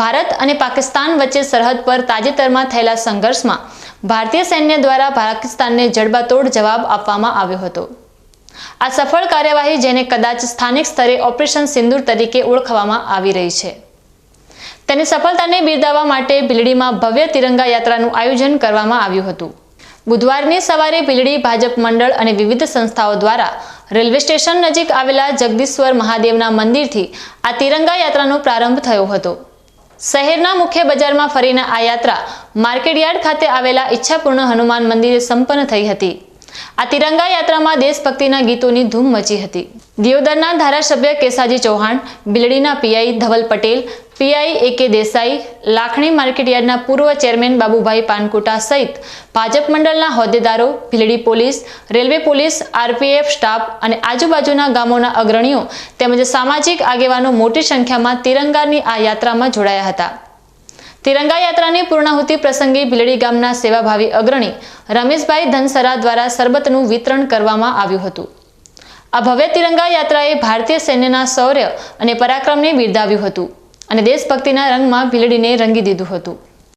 ભારત અને પાકિસ્તાન વચ્ચે સરહદ પર તાજેતરમાં થયેલા સંઘર્ષમાં ભારતીય સૈન્ય દ્વારા પાકિસ્તાનને જડબાતોડ જવાબ આપવામાં આવ્યો હતો. આ સફળ કાર્યવાહી જેને કદાચ સ્થાનિક સ્તરે ઓપરેશન સિંદૂર તરીકે ઓળખવામાં આવી રહી છે. તેની સફળતાને બિરદાવવા માટે ભીલડીમાં ભવ્ય તિરંગા યાત્રાનું આયોજન કરવામાં આવ્યું હતું. બુધવારની સવારે ભીલડી ભાજપ મંડળ અને વિવિધ સંસ્થાઓ દ્વારા રેલવે સ્ટેશન નજીક આવેલા જગદીશ્વર મહાદેવના મંદિરથી આ તિરંગા યાત્રાનો પ્રારંભ થયો હતો. શહેરના મુખ્ય બજારમાં ફરીને આ યાત્રા માર્કેટયાર્ડ ખાતે આવેલા ઈચ્છાપૂર્ણ હનુમાન મંદિરે સંપન્ન થઈ હતી. આ તિરંગા યાત્રામાં દેશભક્તિના ગીતોની ધૂમ મચી હતી. દિયોદરના ધારાસભ્ય Kesaji Chauhan, બિલડીના PI Dhaval Patel, PI A K Desai, Lakhani માર્કેટયાર્ડના પૂર્વ ચેરમેન બાબુભાઈ પાનકોટા સહિત ભાજપ મંડળના હોદ્દેદારો Bhildi police, railway police, RPF staff અને આજુબાજુના ગામોના અગ્રણીઓ તેમજ સામાજિક આગેવાનો મોટી સંખ્યામાં તિરંગાની આ યાત્રામાં જોડાયા હતા. તિરંગા યાત્રાની પૂર્ણાહુતિ પ્રસંગે ભીલડી ગામના સેવાભાવી અગ્રણી રમેશભાઈ ધનસરા દ્વારા સરબતનું વિતરણ કરવામાં આવ્યું હતું. આ ભવ્ય તિરંગા યાત્રાએ ભારતીય સૈન્યના શૌર્ય અને પરાક્રમને બિરદાવ્યું હતું અને દેશભક્તિના રંગમાં ભીલડીને રંગી દીધું હતું.